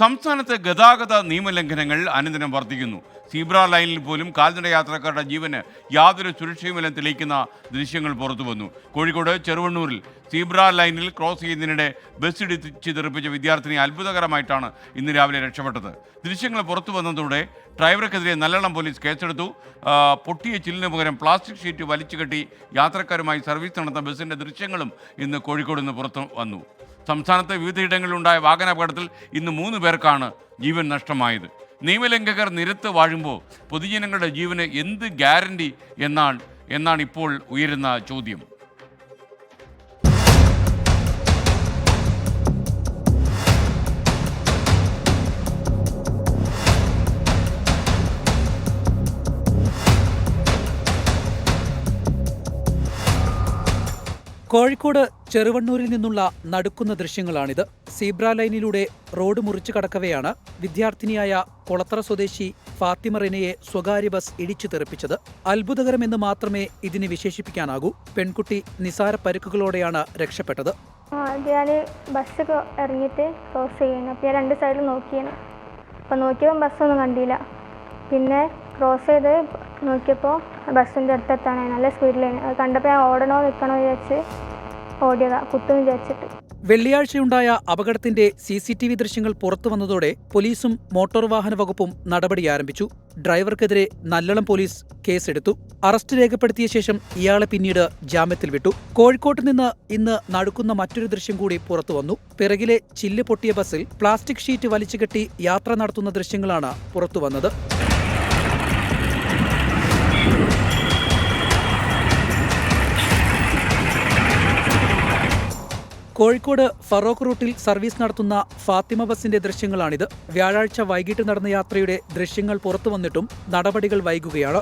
സംസ്ഥാനത്ത് ഗതാഗത നിയമലംഘനങ്ങൾ അനുദിനം വർദ്ധിക്കുന്നു. സീബ്ര ലൈനിൽ പോലും കാൽനട യാത്രക്കാരുടെ ജീവന് യാതൊരു സുരക്ഷയുമില്ലെന്ന് തെളിയിക്കുന്ന ദൃശ്യങ്ങൾ പുറത്തു വന്നു കോഴിക്കോട് ചെറുവണ്ണൂരിൽ സീബ്ര ലൈനിൽ ക്രോസ് ചെയ്യുന്നതിനിടെ ബസ് ഇടിച്ച് തെറിപ്പിച്ച വിദ്യാർത്ഥിനി അത്ഭുതകരമായിട്ടാണ് ഇന്ന് രാവിലെ രക്ഷപ്പെട്ടത്. ദൃശ്യങ്ങൾ പുറത്തു വന്നതോടെ ഡ്രൈവർക്കെതിരെ നല്ലെണ്ണം പോലീസ് കേസെടുത്തു. പൊട്ടിയ ചില്ലിന് പകരം പ്ലാസ്റ്റിക് ഷീറ്റ് വലിച്ചു യാത്രക്കാരുമായി സർവീസ് നടത്തുന്ന ബസിന്റെ ദൃശ്യങ്ങളും ഇന്ന് കോഴിക്കോട് നിന്ന് പുറത്തു വന്നു. സംസ്ഥാനത്തെ വിവിധയിടങ്ങളിലുണ്ടായ വാഹനാപകടത്തിൽ ഇന്ന് മൂന്ന് പേർക്കാണ് ജീവൻ നഷ്ടമായത്. നിയമലംഘകർ നിരത്ത് വാഴുമ്പോൾ പൊതുജനങ്ങളുടെ ജീവന് എന്ത് ഗ്യാരണ്ടി എന്നാണ് എന്നാണ് ഇപ്പോൾ ഉയരുന്ന ചോദ്യം. കോഴിക്കോട് ചെറുവണ്ണൂരിൽ നിന്നുള്ള നടുക്കുന്ന ദൃശ്യങ്ങളാണിത്. സീബ്ര ലൈനിലൂടെ റോഡ് മുറിച്ചു കടക്കവെയാണ് വിദ്യാർത്ഥിനിയായ കൊളത്തറ സ്വദേശി ഫാത്തിമ റിനയെ സ്വകാര്യ ബസ് ഇടിച്ചു തെറിപ്പിച്ചത്. അത്ഭുതകരമെന്ന് മാത്രമേ ഇതിനെ വിശേഷിപ്പിക്കാനാകൂ. പെൺകുട്ടി നിസാര പരുക്കുകളോടെയാണ് രക്ഷപ്പെട്ടത്. ഞാൻ ഇറങ്ങിയിട്ട് ക്രോസ് ചെയ്യണം ഞാൻ രണ്ട് സൈഡിൽ നോക്കിയാണ്. അപ്പോൾ നോക്കിയപ്പോൾ ബസ്സൊന്നും കണ്ടില്ല. പിന്നെ ക്രോസ് ചെയ്ത് നോക്കിയപ്പോൾ ബസ്സിന്റെ അടുത്തെത്താണ്. നല്ല സ്പീഡിൽ കണ്ടപ്പോൾ ഞാൻ ഓടണോ നിൽക്കണോ വിചാരിച്ച് ഓടിയതാ. കുത്തും വിചാരിച്ചിട്ട്. വെള്ളിയാഴ്ചയുണ്ടായ അപകടത്തിന്റെ സി സി ടി വി ദൃശ്യങ്ങൾ പുറത്തു വന്നതോടെ പോലീസും മോട്ടോർ വാഹന വകുപ്പും നടപടി ആരംഭിച്ചു. ഡ്രൈവർക്കെതിരെ നല്ലളം പോലീസ് കേസെടുത്തു. അറസ്റ്റ് രേഖപ്പെടുത്തിയ ശേഷം ഇയാളെ പിന്നീട് ജാമ്യത്തിൽ വിട്ടു. കോഴിക്കോട്ട് നിന്ന് ഇന്ന് നടക്കുന്ന മറ്റൊരു ദൃശ്യം കൂടി പുറത്തു വന്നു. പിറകിലെ ചില്ല് പൊട്ടിയ ബസ്സിൽ പ്ലാസ്റ്റിക് ഷീറ്റ് വലിച്ചുകെട്ടി യാത്ര നടത്തുന്ന ദൃശ്യങ്ങളാണ് പുറത്തു കോഴിക്കോട് ഫറോക്ക് റൂട്ടിൽ സർവീസ് നടത്തുന്ന ഫാത്തിമ ബസിന്റെ ദൃശ്യങ്ങളാണിത്. വ്യാഴാഴ്ച വൈകിട്ട് നടന്ന യാത്രയുടെ ദൃശ്യങ്ങൾ പുറത്തുവന്നിട്ടും നടപടികൾ വൈകുകയാണ്.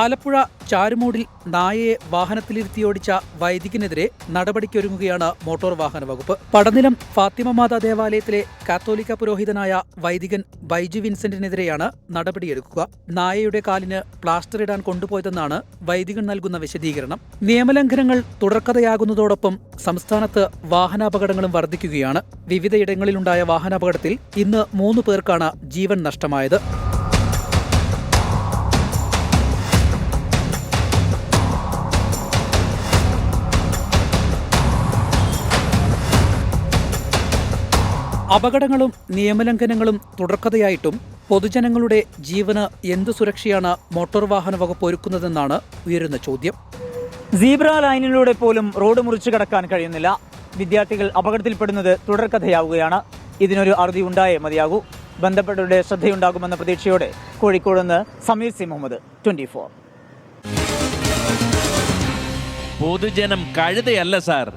ആലപ്പുഴ ചാരുമൂടിൽ നായയെ വാഹനത്തിലിരുത്തിയോടിച്ച വൈദികനെതിരെ നടപടിക്കൊരുങ്ങുകയാണ് മോട്ടോർ വാഹന വകുപ്പ്. പടനിലം ഫാത്തിമ മാതാ ദേവാലയത്തിലെ കാത്തോലിക്ക പുരോഹിതനായ വൈദികൻ ബൈജു വിൻസെന്റിനെതിരെയാണ് നടപടിയെടുക്കുക. നായയുടെ കാലിന് പ്ലാസ്റ്റർ ഇടാൻ കൊണ്ടുപോയതെന്നാണ് വൈദികൻ നൽകുന്ന വിശദീകരണം. നിയമലംഘനങ്ങൾ തുടർക്കഥയാകുന്നതോടൊപ്പം സംസ്ഥാനത്ത് വാഹനാപകടങ്ങളും വർദ്ധിക്കുകയാണ്. വിവിധയിടങ്ങളിലുണ്ടായ വാഹനാപകടത്തിൽ ഇന്ന് മൂന്ന് പേർക്കാണ് ജീവൻ നഷ്ടമായത്. അപകടങ്ങളും നിയമലംഘനങ്ങളും തുടർക്കഥയായിട്ടും പൊതുജനങ്ങളുടെ ജീവന് എന്തു സുരക്ഷയാണ് മോട്ടോർ വാഹന വകുപ്പ് ഒരുക്കുന്നതെന്നാണ് ഉയരുന്ന ചോദ്യം. സീബ്ര ലൈനിലൂടെ പോലും റോഡ് മുറിച്ചു കടക്കാൻ കഴിയുന്നില്ല. വിദ്യാർത്ഥികൾ അപകടത്തിൽപ്പെടുന്നത് തുടർക്കഥയാവുകയാണ്. ഇതിനൊരു അറുതി ഉണ്ടായേ മതിയാകൂ. ബന്ധപ്പെട്ടവരുടെ ശ്രദ്ധയുണ്ടാകുമെന്ന പ്രതീക്ഷയോടെ കോഴിക്കോട് നിന്ന് Sameer C Muhammad twenty four. പൊതുജനം കഴുതയല്ല സാർ.